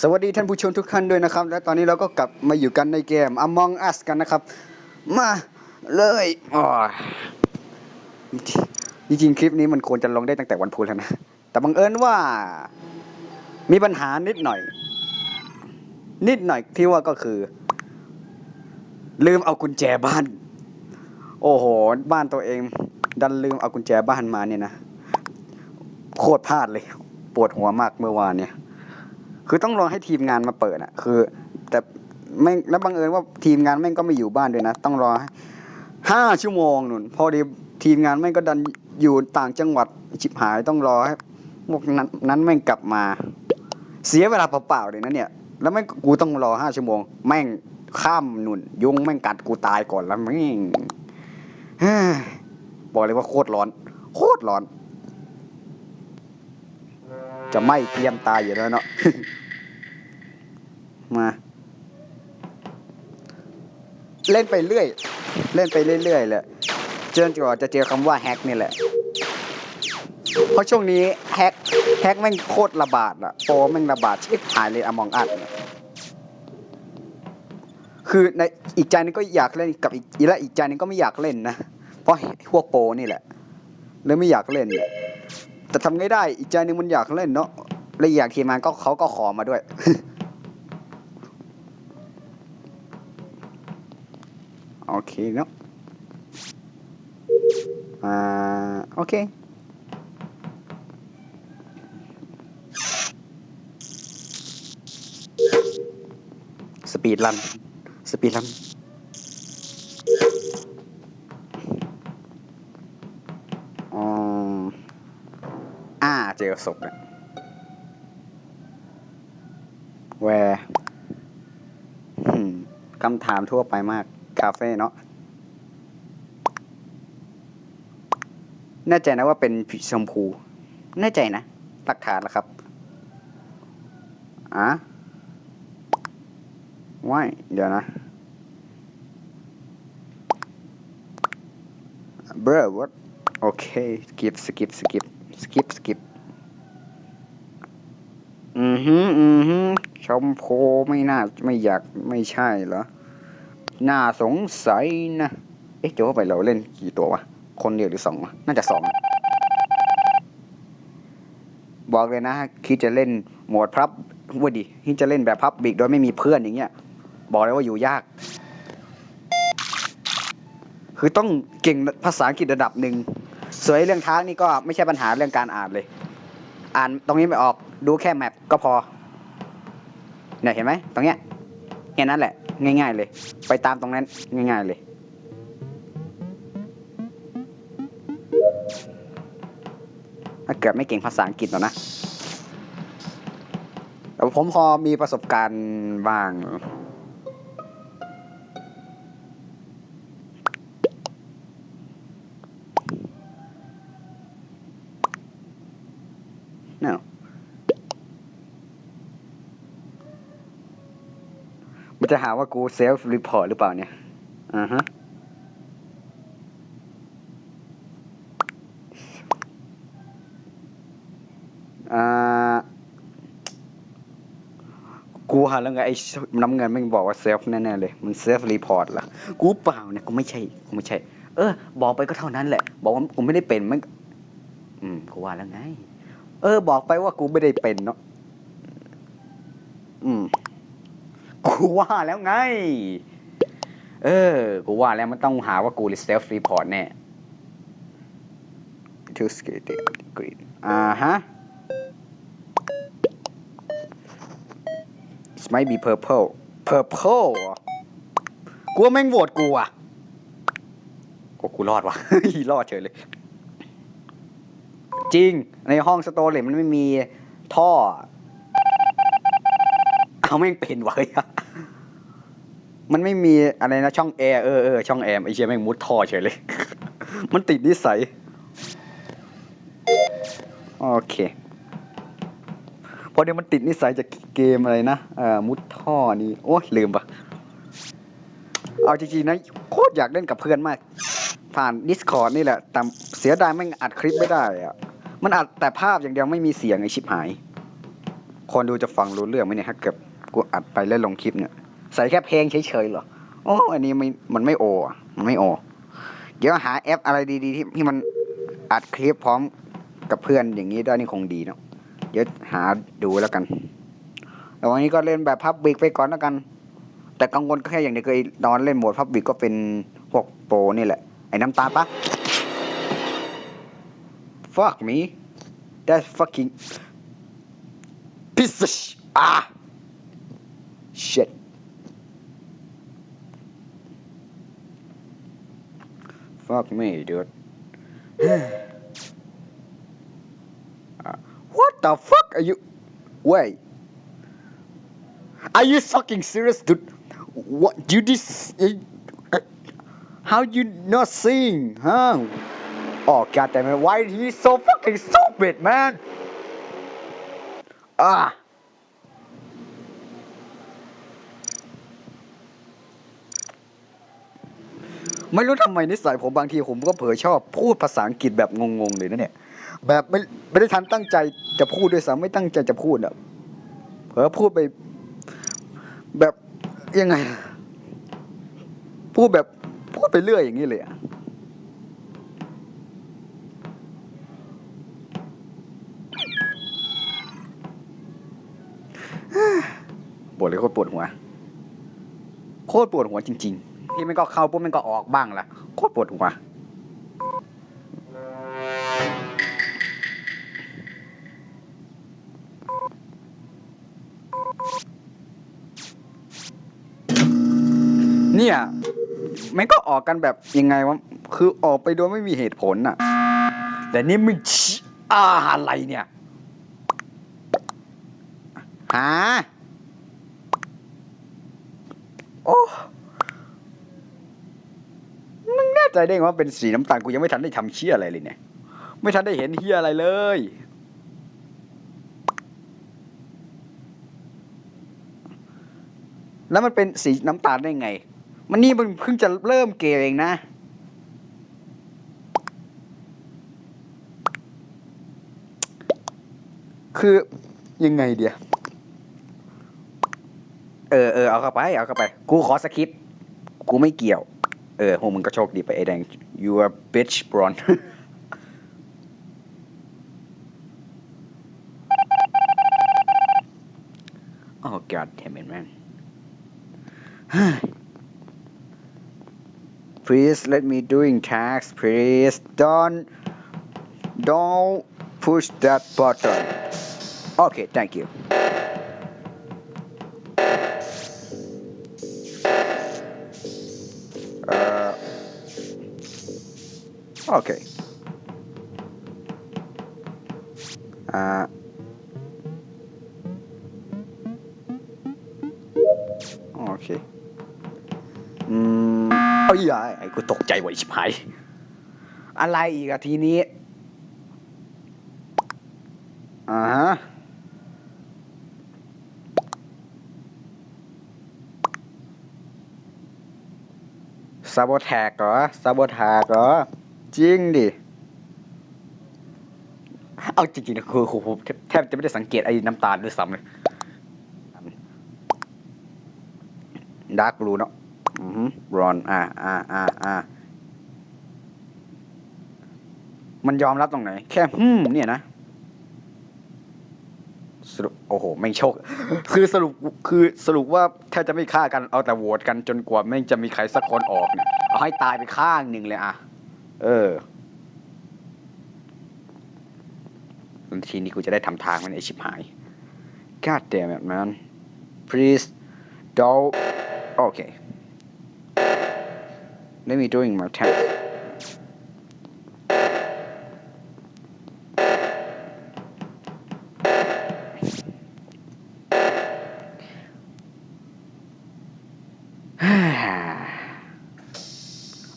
สวัสดีท่านผู้ชมทุกท่านด้วยนะครับ และตอนนี้เราก็กลับมาอยู่กันในเกม Among Us กันนะครับ มาเลยอ๋อจริงๆคลิปนี้มันควรจะลงได้ตั้งแต่วันพุธแล้วนะ แต่บังเอิญว่า มีปัญหานิดหน่อย นิดหน่อยที่ว่าก็คือ ลืมเอากุญแจบ้าน โอ้โห บ้านตัวเอง ดันลืมเอากุญแจบ้านมาเนี่ยนะ โคตรพลาดเลย ปวดหัวมากเมื่อวานเนี่ย คือต้องรอให้ทีมงานมาเปิดอะ คือ แต่ไม่งแล้วบังเอิญว่าทีมงานแม่งก็ไม่อยู่บ้านด้วยนะ ต้องรอห้าชั่วโมงนุ่นพอดีทีมงานแม่งก็ดันอยู่ต่างจังหวัดชิบหายต้องรอให้พวกนั้นนั้นแม่งกลับมา เสียเวลาเปล่าๆเลยนะเนี่ย แล้วแม่งกูต้องรอห้าชั่วโมง แม่งข้ามนุ่น ยุงแม่งกัดกูตายก่อนแล้วแม่งบอกเลยว่าโคตรร้อน โคตรร้อน จะไม่เตรียมตายอยู่แล้วเนาะ มา เล่นไปเรื่อย เล่นไปเรื่อยๆเลยจนกว่าจะเจอคำว่าแฮกนี่แหละ เพราะช่วงนี้แฮกแฮกแม่งโคตรระบาดอะโปรแม่งระบาดชิบหายเลยอมองอัดคือในอีกใจนึงก็อยากเล่นกับอีกและอีกใจนึงก็ไม่อยากเล่นนะ เพราะพวกโปรนี่แหละเลยไม่อยากเล่น แต่ทำไงได้อีกใจนึงมันอยากเล่นเนาะและอีกอย่างทีมงานก็เขาก็ขอมาด้วย โอเคเนาะอ่าโอเคสปีดรันสปีดรันอ๋ออ่าเจอศพแล้วแวร์คำถามทั่วไปมาก คาเฟ่เนาะแน่ใจนะว่าเป็นผีชมพูแน่ใจนะหลักฐานล้วครับอะว้ายเดี๋ยวนะ bro what โอเค skip skip skip skip skip อือฮึอือฮึชมพูไม่น่าไม่อยากไม่ใช่เหรอ น่าสงสัยนะ เอ๊ะจะว่าไปเราเล่นกี่ตัววะ คนเดียวหรือสองวะ น่าจะสองบอกเลยนะคิดจะเล่นโหมดพับว่าดิคิดจะเล่นแบบพับบิกโดยไม่มีเพื่อนอย่างเงี้ย บอกเลยว่าอยู่ยาก คือต้องเก่งภาษาอังกฤษระดับหนึ่งสวยเรื่องท้างนี่ก็ไม่ใช่ปัญหาเรื่องการอ่านเลย อ่านตรงนี้ไม่ออกดูแค่แมปก็พอเนี่ยเห็นไหมตรงเนี้ยแค่นั้นแหละ ง่าย ๆ เลย ไปตามตรงนั้นง่าย ๆ เลยถ้าเกิดไม่เก่งภาษาอังกฤษหรอกนะแต่ผมพอมีประสบการณ์บ้าง จะหาว่ากูเซลฟ์รีพอร์ตหรือเปล่าเนี่ย อ่าฮะ อ่า กูหาแล้วไงไอ้น้ำเงินม่งบอกว่าเซลฟ์แน่ๆเลย มันเซลฟ์รีพอร์ตเหรอกูเปล่าเนี่ย กูไม่ใช่ กูไม่ใช่ เออ บอกไปก็เท่านั้นแหละ บอกว่ากูไม่ได้เป็นมัน อืม กูว่าแล้วไง เออ บอกไปว่ากูไม่ได้เป็นเนาะ อืม กูว่าแล้วไง เออ กูว่าแล้วมันต้องหาว่ากูเซลฟ์รีพอร์ตแน่ to skate green อ่าฮะ it might be purple purple เหรอกูว่าแม่งโหวตกูอะโอ้กูรอดว่ะรอดเฉยเลย จริง ในห้องสโตรเลจมันไม่มีท่อ เอาแม่งเป็นไว้อะมันไม่มีอะไรนะช่องแอร์เออเออช่องแอร์ไอเชียแม่งมุดท่อเฉยเลย มันติดนิสัย โอเคพอเดี๋ยวมันติดนิสัยจากเกมอะไรนะเอ่อมุดท่อนี่โอ้ยลืมปะเอาจริงๆนะโคตรอยากเล่นกับเพื่อนมาก ผ่าน Discord นี่แหละ แต่เสียดายแม่อัดคลิปไม่ได้อะมันอัดแต่ภาพอย่างเดียวไม่มีเสียงไอชิบหาย คนดูจะฟังรู้เรื่องไหมเนี่ยถ้าเกิด กูอัดไปแล้วลงคลิปเนี่ย ใส่แค่เพลงเฉยๆเหรอโอ้อันนี้ไม่มันไม่โออะมันไม่โอ เดี๋ยวหาแอปอะไรดีๆที่ที่มันอัดคลิปพร้อมกับเพื่อนอย่างนี้ได้นี่คงดีเนาะเดี๋ยวหาดูแล้วกันแต่วันนี้ก็เล่นแบบพับบิกไปก่อนแล้วกัน แต่กังวลก็แค่อย่างเดียวคือไอ้ตอนเล่นโหมดพับบิกก็เป็นพวกโปรนี่แหละ ไอ้น้ำตาปะ fuck me that fucking piece ah shit. Fuck me dude. Uh, what the fuck are you wait. Are you fucking serious dude? What you this uh, how you not seeing huh? Oh god damn it why he so fucking stupid man? Ah ไม่รู้ทำไมนิสัยผมบางทีผมก็เผลอชอบพูดภาษาอังกฤษแบบงงๆเลยนะเนี่ย แบบไม่ไม่ได้ทันตั้งใจจะพูดด้วยซ้ำไม่ตั้งใจจะพูดอะเผลอพูดไป แบบยังไง พูดแบบพูดไปเรื่อยอย่างนี้เลยอะปวดเลยโคตรปวดหัว โคตรปวดหัวจริง ๆ ที่มันก็เข้าปุ๊บมันก็ออกบ้างละโคตรปวดหัวเนี่ยมันก็ออกกันแบบยังไงวะคือออกไปโดยไม่มีเหตุผลน่ะ แต่นี่มึงอาอะไรเนี่ยหาโอ้ มึงแน่ ใจได้งว่าเป็นสีน้ำตาลกูยังไม่ทันได้ทำเชี่ยอะไรเลยเนี่ย ไม่ทันได้เห็นเฮียอะไรเลยแล้วมันเป็นสีน้ำตาลได้ไง มันนี่มันเพิ่งจะเริ่มเกเองนะ คือยังไงเดียเออเออเอาเข้าไป เอาเข้าไป กูขอสคริปต์ กูไม่เกี่ยว เออพวกมึงก็โชคดีไปไอ้แดง you are bitch bron oh god damn it man please let me doing tax please don't don't push that button okay thank you Okay uh, โอเคอืมเอ้ยไอ้กูตกใจว่ะไอ้ชิบหาย อะไรอีกอะทีนี้ อ่าฮะ ซาโบแทกเหรอ ซาโบแทกเหรอ จริงดิ เอาจริงๆนะคือผมแทบจะไม่ได้สังเกตไอ้น้ำตาลด้วยซ้ำเลยดาร์กบลูเนาะอือฮึบรอน อ่า อ่า อ่า อ่า มันยอมรับตรงไหน แค่ฮึมเนี่ยนะ สรุป โอ้โห ไม่โชค คือสรุป คือสรุปว่าแทบจะไม่ฆ่ากัน เอาแต่โหวตกันจนกว่าไม่งจะมีใครสักคนออกเนี่ย เอาให้ตายไปข้างหนึ่งเลยอะ เออทีนี้กูจะได้ทำทางมันไอชิบหาย God damn it man please don't okay let me doing my task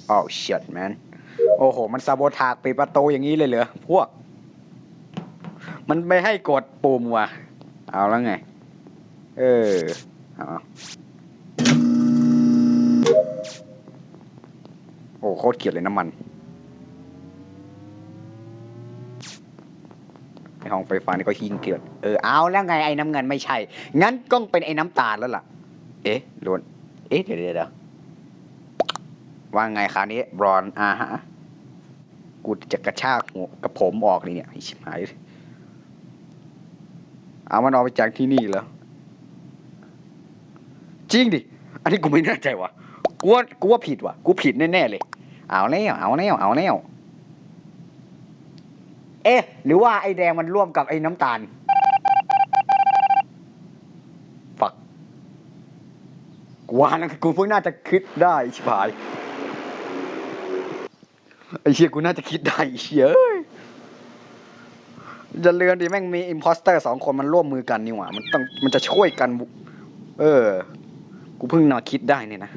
oh shit man โอ้โห มันซาโบทากปิดประตูอย่างนี้เลยเหรอพวก มันไม่ให้กดปุ่มว่ะ เอาแล้วไง เออเอาโอ้โคตรเกลียดเลยน้ำมันในห้องไฟฟ้านี่ก็หิ้งเกลือนเออเอาแล้วไงไอ้น้ำเงินไม่ใช่ งั้นต้องเป็นไอ้น้ำตาลแล้วล่ะ เอ๊ะล้วนเอ๊ะเดี๋ยวเดี๋ยวเดี๋ยวว่าไงคราวนี้บรอนอ่าฮะ กูจะกระชากกับผมออกเลยเนี่ยอ้ชิบหายเอามันออกไปจากที่นี่เหรอจริงดิ อันนี้กูไม่แน่ใจว่ะกูว่ากูว่าผิดว่ะ กูผิดแน่ๆเลย เอาแล้วเอาแล้วเอาแล้วเอ๊ะ หรือว่าไอ้แดงมันร่วมกับไอ้น้ำตาลฝักกูว่านะกูเพิ่งน่าจะคิดได้ชิบหาย ไอเชี่ยกูน่าจะคิดได้เชี่ยจะเลือนดิแม่งมีอิมพอสเตอร์สองคนมันร่วมมือกันนี่หว่า มันต้องมันจะช่วยกันบุเออ กูเพิ่งน่าคิดได้เนี่ยนะ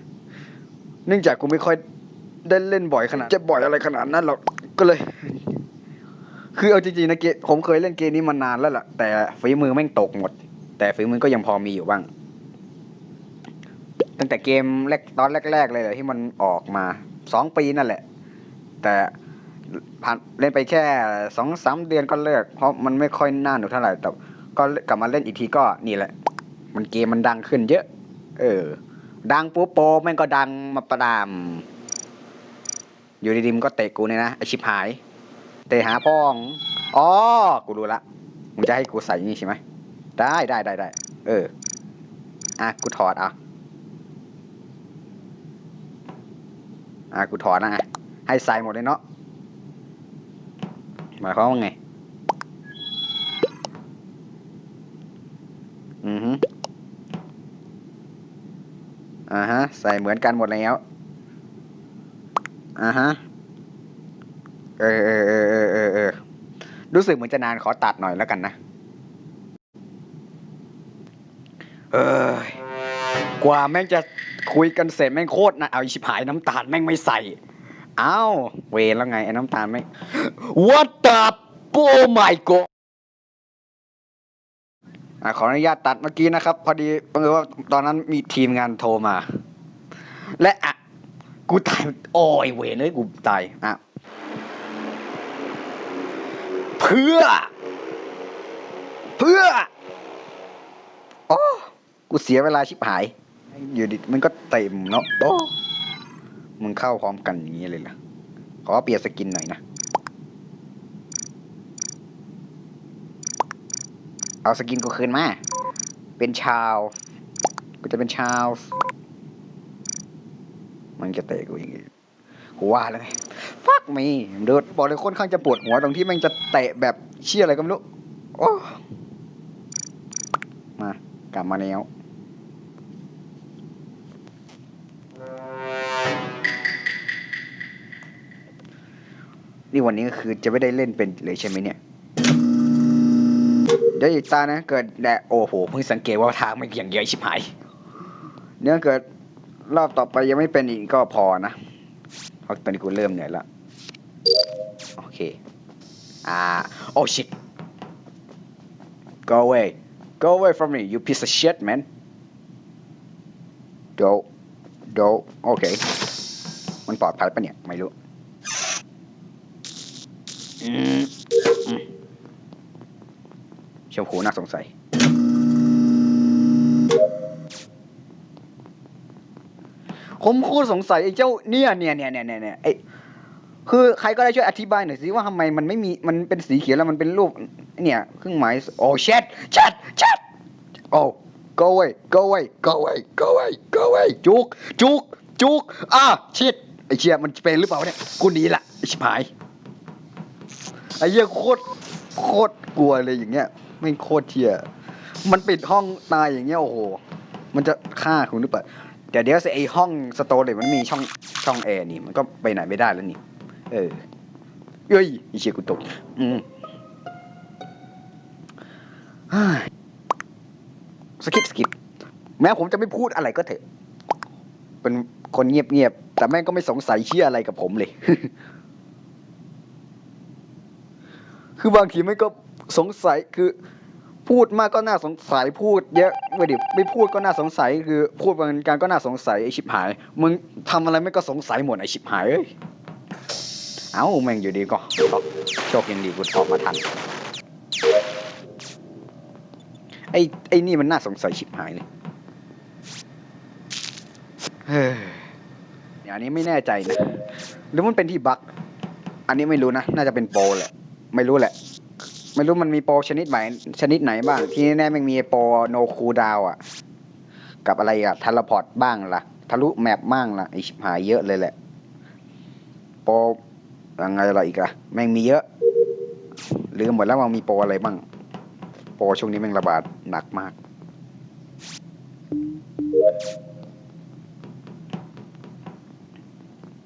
เนื่องจากกูไม่ค่อยได้เล่นบ่อยขนาด จะบ่อยอะไรขนาดนั้นหรอก ก็เลย คือเอาจริงๆนะเกมผมเคยเล่นเกมนี้มานานแล้วล่ะ แต่ฝีมือแม่งตกหมด แต่ฝีมือก็ยังพอมีอยู่บ้าง ตั้งแต่เกมแรกตอนแรก ๆ เลยเหรอที่มันออกมาสองปีนั่นแหละ แต่ผ่านเล่นไปแค่สองสามเดือนก็เลิก เพราะมันไม่ค่อยน่าหนุกเท่าไหร่ แต่ก็กลับมาเล่นอีกทีก็นี่แหละ มันเกมมันดังขึ้นเยอะ เออ ดังปุ๊บโปแม่งก็ดังมาประดาม อยู่ดีๆมันก็เตะกูเนี่ยนะไอชิบหาย เตะหาพ่อง อ๋อ กูรู้ละมึงจะให้กูใส่นี่ใช่ไหม ได้ได้ได้ได้เออ อะ กูถอดเอะอะกูถอดนะอะ ให้ใส่หมดเลยเนาะหมายความว่าไง อือฮึอ่าฮะ ใส่เหมือนกันหมดแล้วอ่าฮะ เออเออเออเออเออเออรู้สึกเหมือนจะนานขอตัดหน่อยแล้วกันนะ เออกว่าแม่งจะคุยกันเสร็จแม่งโคตรนะเอาอีชิบหายน้ำตาลแม่งไม่ใส่ อ้าเวรแล้วไงไอ้น้ำตาลแม่ What the oh my god อะขออนุญาตตัดเมื่อกี้นะครับ พอดีบังเอิญว่าตอนนั้นมีทีมงานโทรมา และอะ กูตายโอ้ยเวรเลยกูตายอะเพื่อ เพื่อโอ้กูเสียเวลาชิบหาย อยู่ดิมันก็เต็มเนาะโอ้ มึงเข้าพร้อมกันอย่างนี้เลยล่ะ ขอเปลี่ยนสกินหน่อยนะ เอาสกินกูคืนมา เป็นชาว กูจะเป็นชาว มันจะเตะกูอย่างงี้กูว่าแล้วไงฟักมีเดินบอกเลยค่อนข้างจะปวดหัวตรงที่ม่งจะเตะแบบเชี่ยอะไรก็ไม่รู้ โอ้ มากลับมาแล้ว นี่วันนี้ก็คือจะไม่ได้เล่นเป็นเลยใช่ไหมเนี่ยเดี๋ยวอีกตานะเกิดแดดโอ้โหเพิ่งสังเกตว่าทางมันอย่างเยอะชิบหายเนี่ยเกิดรอบต่อไปยังไม่เป็นอีกก็พอนะเพราะตอนนี้กูเริ่มเหนื่อยแล้วโอเคอ่าโอ้ shit go away go away from me you piece of shit man do do โอเค มันปลอดภัยปะเนี่ย ไม่รู้ อืมอืมชมพูน่าสงสัย ผมโคตรสงสัยไอ้เจ้าเนี่ยเนี่ยเนี่ยเนี่ยเนี่ยเนี่ยไอ้คือใครก็ได้ช่วยอธิบายหน่อยสิว่าทำไมมันไม่มีมันเป็นสีเขียวแล้วมันเป็นรูปเนี่ยเครื่องหมายโอ้เช็ดเช็ดเช็ดโอ้ go away go away go away go away go away จุกจุกจุกอะชิดไอ้เชี่ยมันเป็นหรือเปล่าเนี่ยกูหนีละไอ้ชิบหาย ไอ้เหี้ยโคตรโคตรกลัวเลยอย่างเงี้ยไม่โคตรเชี่ยมันปิดห้องตายอย่างเงี้ยโอ้โหมันจะฆ่าคุณหรือเปล่าเดี๋ยวเดี๋ยวสิไอห้องสโตรเลยมันมีช่องช่องแอร์นี่มันก็ไปไหนไม่ได้แล้วนี่เออเอ้ยอีเชียกูตกอืมฮ้ยสกิปสกิปแม้ผมจะไม่พูดอะไรก็เถอะ เป็นคนเงียบๆแต่แม่งก็ไม่สงสัยเชี่ยอะไรกับผมเลย คือบางทีไม่ก็สงสัยคือพูดมากก็น่าสงสัยพูดเยอะไม่ดิไม่พูดก็น่าสงสัยคือ พูดบางการก็น่าสงสัยไอชิบหายมึงทำอะไรไม่ก็สงสัยหมดไอชิบหายเอ้ยเอ้าแม่งอยู่ดีก็โชคยังดีกูออกมาทันไอ้ไอ้นี่มันน่าสงสัยชิบหายเลยเฮ้ยอันนี้ไม่แน่ใจนะหรือมันเป็นที่บั๊กอันนี้ไม่รู้นะ น่าจะเป็นโปรแหละ ไม่รู้แหละ ไม่รู้มันมีโปรชนิดไหนชนิดไหนบ้าง ที่แน่ๆมันมีโปรโนคูดาวอะ กับอะไรอะทเลพอร์ตบ้างล่ะ ทะลุแมปบ้างล่ะไอชิบหายเยอะเลยแหละ โปรยังไงล่ะอีกอะแม่งมีเยอะลืมหมดแล้วว่ามีโปรอะไรบ้าง โปรช่วงนี้แม่งระบาดหนักมาก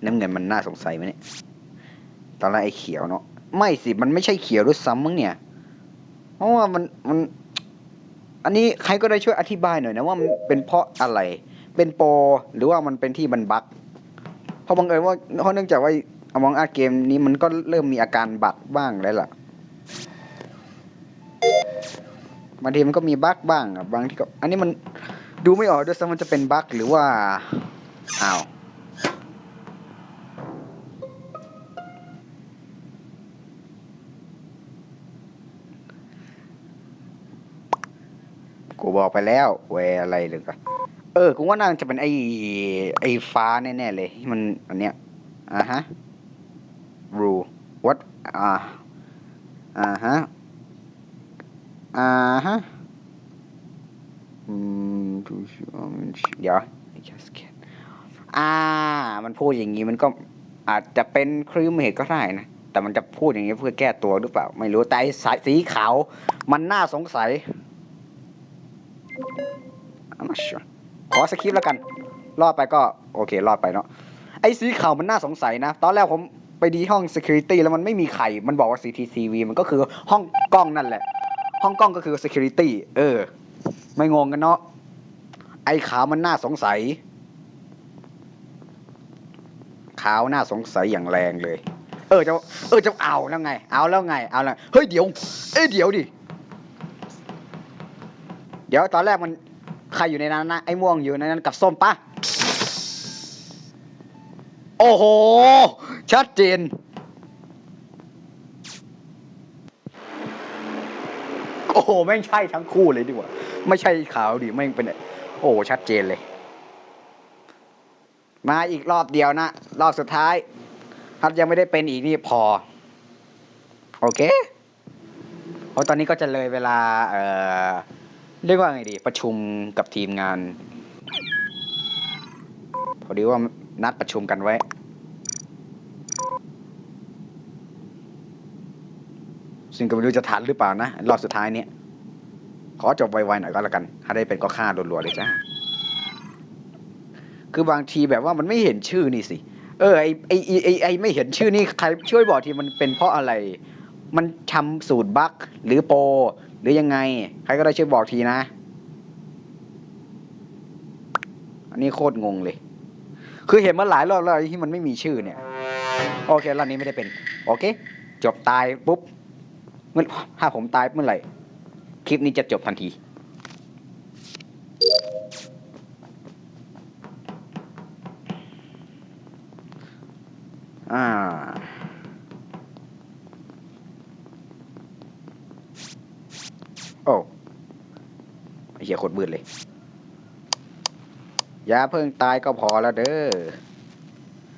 น้ำเงินมันน่าสงสัยไหมเนี่ย ตอนแรกไอ้เขียวเนาะ ไม่สิ มันไม่ใช่เขียวด้วยซ้ำมั้งเนี่ย เพราะว่ามันมัน อันนี้ใครก็ได้ช่วยอธิบายหน่อยนะว่ามันเป็นเพราะอะไร เป็นโปรหรือว่ามันเป็นที่มันบั๊กเพราะบังเอิญว่าเพราะเนื่องจากว่าอมองอาเกมนี้มันก็เริ่มมีอาการบั๊กบ้างแล้วล่ะบางทีมันก็มีบั๊กบ้างอะบางทีก็ อันนี้มันดูไม่ออกด้วยซ้ำมันจะเป็นบั๊กหรือว่าอ้าว กูบอกไปแล้วแวอะไรหรือก็เออกูว่าน่าจะเป็นไอ้ไอ้ฟ้าแน่ๆเลยมันอันเนี้ยอ่าฮะรูวัดอ่าอ่าฮะอ่าฮะอืมดูสิเดี๋ยว I just can't อ่า มันพูดอย่างนี้มันก็อาจจะเป็นครีมเหตุก็ได้นะแต่มันจะพูดอย่างนี้เพื่อแก้ตัวหรือเปล่า ไม่รู้แต่ไอ้สายสีขาว มันน่าสงสัย I'm not sure ขอสคริปต์แล้วกัน รอดไปก็โอเค รอดไปเนาะ ไอ้สีขาวมันน่าสงสัยนะ ตอนแรกผมไปดีห้อง security แล้วมันไม่มีใคร มันบอกว่า CCTV มันก็คือห้องกล้องนั่นแหละ ห้องกล้องก็คือ security เออ ไม่งงกันเนาะ ไอ้ขาวมันน่าสงสัย ขาวน่าสงสัยอย่างแรงเลย เออจะ เออจะเอาแล้วไง เอาแล้วไง เอาแล้ว เฮ้ยเดี๋ยว เอ้ยเดี๋ยวดิ เดี๋ยวตอนแรกมันใครอยู่ในนั้นนะไอ้ม่วงอยู่ในนั้นกับส้มปะโอ้โห ชัดเจนโอ้โหแม่งใช่ทั้งคู่เลยดีกว่า ไม่ใช่ขาวดิแม่งเป็น โอ้โหชัดเจนเลย มาอีกรอบเดียวนะ รอบสุดท้ายถ้ายังไม่ได้เป็นอีกนี่พอ โอเคเพราะตอนนี้ก็จะเลยเวลา เอ่อ เรียกว่าไงดี ประชุมกับทีมงาน พอดีว่านัดประชุมกันไว้ ซึ่งก็ไม่รู้จะทันหรือเปล่านะ รอบสุดท้ายเนี้ยขอจบไวๆหน่อยก็แล้วกัน ถ้าได้เป็นก็ฆ่ารัวๆเลยจ้า คือบางทีแบบว่ามันไม่เห็นชื่อนี่สิ เออไอไอไอไอไอไม่เห็นชื่อนี่ใครช่วยบอกทีมันเป็นเพราะอะไร มันทำสูตรบั๊กหรือโปร หรือยังไง ใครก็ได้ช่วยบอกทีนะ อันนี้โคตรงงเลย คือเห็นมาหลายรอบแล้วที่มันไม่มีชื่อเนี่ย โอเครอบนี้ไม่ได้เป็น โอเค จบตายปุ๊บเมื่อถ้าผมตายเมื่อไหร่ คลิปนี้จะจบทันที อ่า โอ้ไอ้เหี้ยโคตรบืดเลย อย่าเพิ่งตายก็พอแล้วเด้อ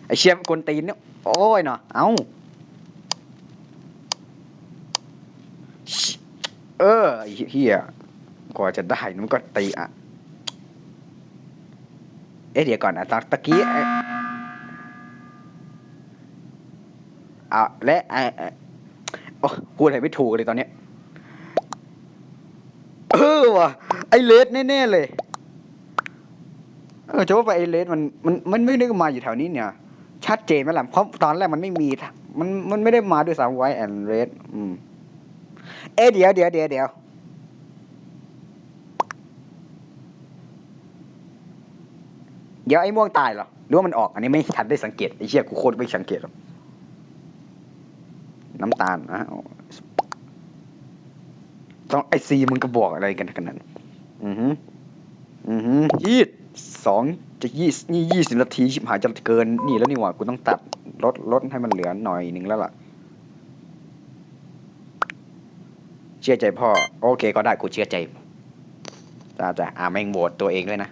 ไอเชี่ยมนกวนตีนเนี่ย โอ้ยเนาะ เอาเออเฮียกว่าจะได้มันก็ตีอะ เอ๊ะเดี๋ยวก่อนนะตอนตะกี้ไอ้อะและไอโอ้พูดอะไรไม่ถูกเลยตอนเนี้ย เออว่ะไอเลสแน่ๆเลย เออจะว่าไปไอเลสมันมันมันไม่ได้มาอยู่แถวนี้เนี่ย ชัดเจนไหมล่ะเพราะตอนแรกมันไม่มีมันมันไม่ได้มาด้วยซ้ำไว้แอนเรสอืมเอ๊เดี๋ยวเดี๋ยวเดี๋ยวเดี๋ยวเดี๋ยวไอ้ม่วงตายเหรอหรือว่ามันออก อันนี้ไม่ทันได้สังเกตไอ้เชี่ยกูโคตรไม่สังเกตหรอกน้ำตาลนะต้องไอซีมึงก็บอกอะไรกันกันนั้นอือฮึอือฮึยี่ สองจะยี่นี่ยี่สิบนาทีชิบหายจะเกินนี่แล้วนี่หว่ากูต้องตัดลดลดให้มันเหลือหน่อยหนึ่งแล้วล่ะ เชื่อใจพ่อ โอเคก็ได้กูเชื่อใจจ้าจ้าอ่าแม่งโหวตตัวเองด้วยนะ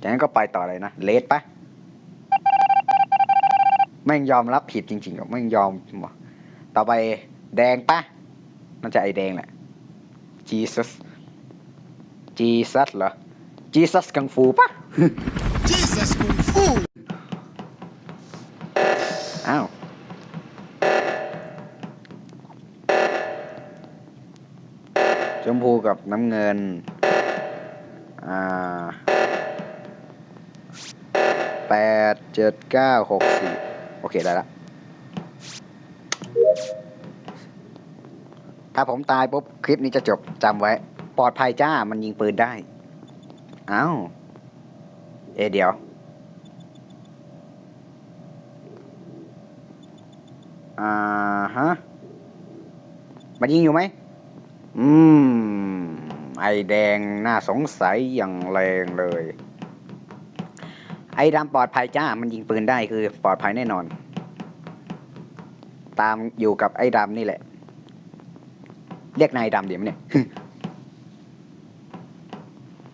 จากนั้นก็ไปต่อเลยนะเลดปะแม่งยอมรับผิดจริงๆอะแม่งยอมต่อไปแดงปะน่าจะไอแดงแหละ Jesus Jesus เหรอ Jesus กังฟูปะ Jesus Kung Fu! อ้าวชมพูกับน้ำเงิน อ่าแปดเจ็ดเก้าหกสี่โอเค ได้ละ ถ้าผมตายปุ๊บ คลิปนี้จะจบจำไว้ ปลอดภัยจ้า มันยิงปืนได้ เอ้า เอเดี๋ยว อ่าฮะ มันยิงอยู่ไหม อืม ไอแดงน่าสงสัยอย่างแรงเลย ไอดำปลอดภัยจ้า มันยิงปืนได้คือปลอดภัยแน่นอน ตามอยู่กับไอดำนี่แหละ เรียกนายดำเดี๋ยวเนี่ย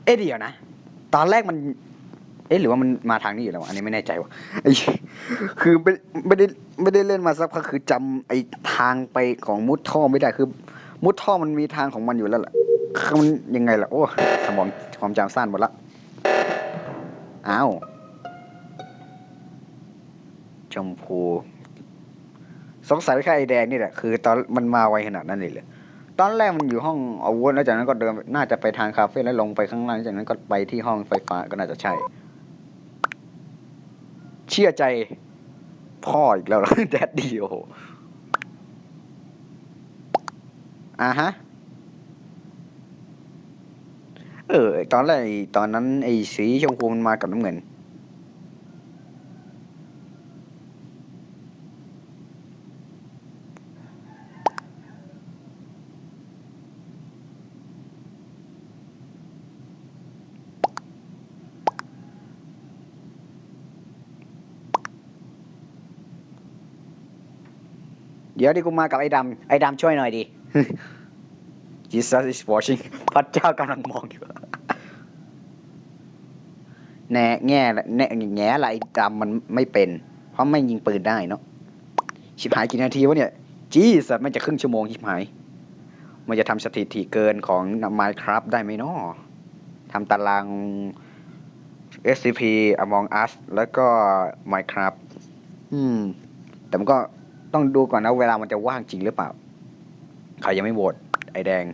เอ๊ะเดี๋ยวนะ ตอนแรกมัน เอ๊ะหรือว่ามันมาทางนี้อยู่แล้ววะอันนี้ไม่แน่ใจว่ะไอ้คือไม่ไม่ได้ไม่ได้เล่นมาสักพักคือจำไอ้ทางไปของมุดท่อไม่ได้คือ มุดท่อมันมีทางของมันอยู่แล้วแหละคือมันยังไงล่ะโอ้สมองความจำสั้นหมดละอ้าวชมพูสงสัยแค่ไอ้แดงนี่แหละคือ ตอนมันมาไวขนาดนั้นเลยเลย ตอนแรกมันอยู่ห้องอาวุธแล้วจากนั้นก็เดินน่าจะไปทางคาเฟ่แล้วลงไปข้างล่างจากนั้นก็ไปที่ห้องไฟฟ้าก็น่าจะใช่ เชื่อใจพ่ออีกแล้วหรอแดดดีโอโหอ่าฮะ เออ ตอนแรกตอนนั้นไอ้สีชมพูมันมากับน้ำเงิน เดี๋ยวดิกูมากับไอ้ดำไอ้ดำช่วยหน่อยดิ Jesus is watching พระเจ้ากำลังมองอยู่แน่แง่ละแน่แง่ละไอ้ดำมันไม่เป็น เพราะไม่ยิงปืนได้เนาะชิบหายกี่นาทีวะเนี่ย จีสัตมันจะครึ่งชั่วโมงชิบหาย มันจะทำสถิติเกินของ Minecraft ได้ไหมเนาะทำตาราง SCP Among Us แล้วก็ Minecraft อืม แต่มันก็ ต้องดูก่อนนะเวลามันจะว่างจริงหรือเปล่าเขายังไม่โหวตไอแดง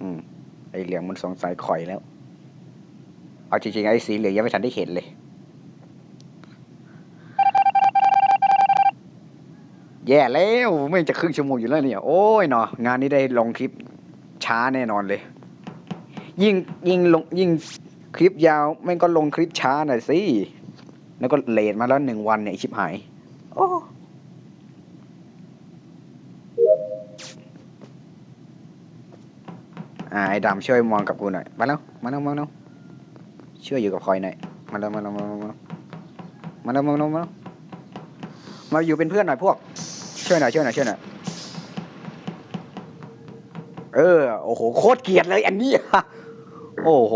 อืม ไอเหลืองมันสงสัยข่อยแล้ว เอาจริงๆไอสีเหลืองยังไม่ทันได้เห็นเลยแย่แล้วไม่จะครึ่งชั่วโมงอยู่แล้วเนี่ย โอ้ยเนาะงานนี้ได้ลงคลิปช้าแน่นอนเลย ยิ่งยิ่งลงยิ่งคลิปยาวแม่งก็ลงคลิปช้าหน่อยสิ แล้วก็เลทมาแล้วหนึ่งวันเนี่ยชิบหาย โอ้ อ่าไอ้ดำช่วยมองกับกูหน่อยมาแล้วมาแล้วมาแล้วช่วยอยู่กับคอยหน่อยมาแล้วมาแล้วมาแล้วมาแล้วมาแล้วมาแล้วมาอยู่เป็นเพื่อนหน่อยพวก ช่วยหน่อยช่วยหน่อยช่วยหน่อยเออโอ้โหโคตรเกลียดเลยอันนี้โอ้โห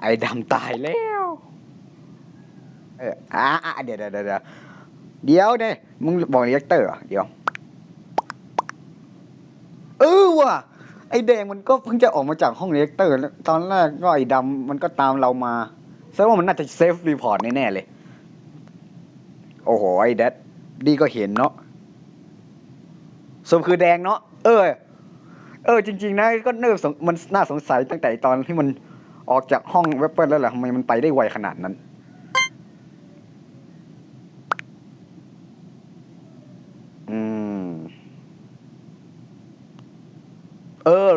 ไอ้ดำตายแล้ว อ่าเดี๋ยวเดี๋ยวเดี๋ยวเดี๋ยวเดี๋ยวเนี่ยมึงบอกเรียกเตอร์เหรอเดี๋ยว เออว่ะไอแดงมันก็เพิ่งจะออกมาจากห้องเรียกเตอร์ ตอนแรกก็ไอดำมันก็ตามเรามาแสดงว่ามันน่าจะเซฟรีพอร์ตแน่ๆเลย โอ้โหไอแดดดีก็เห็นเนาะสมคือแดงเนาะเออ เออ จริง ๆ นะก็เนิ่สงมันน่าสงสัยตั้งแต่ตอนที่มันออกจากห้องเวบเปิลแล้วแหละทำไมมันไปได้ไวขนาดนั้น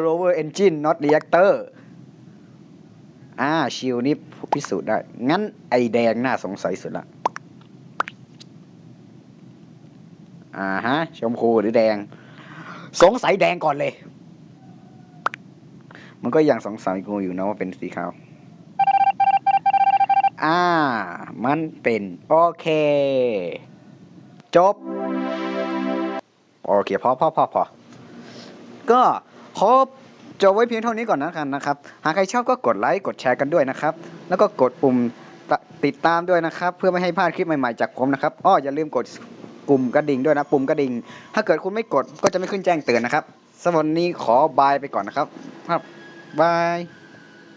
เออ rover engine not reactor อ่าชิลนี่พิสูจน์ได้ งั้นไอแดงน่าสงสัยสุดละ อ่าฮะ ชมพูหรือแดง สงสัยแดงก่อนเลย มันก็ยังสงสัยกูอยู่นะว่าเป็นสีขาว อ่า มันเป็น โอเค จบ โอเค พอพอพอพอก็ ขอจบไว้เพียงเท่านี้ก่อนนะกันนะครับ หากใครชอบก็กดไลค์กดแชร์กันด้วยนะครับ แล้วก็กดปุ่มต,ติดตามด้วยนะครับ เพื่อไม่ให้พลาดคลิปใหม่ๆจากผมนะครับอ้ออย่าลืมกดกลุ่มกระดิ่งด้วยนะ ปุ่มกระดิ่ง ถ้าเกิดคุณไม่กดก็จะไม่ขึ้นแจ้งเตือนนะครับสำหรับวันนี้ขอบายไปก่อนนะครับ ครับบาย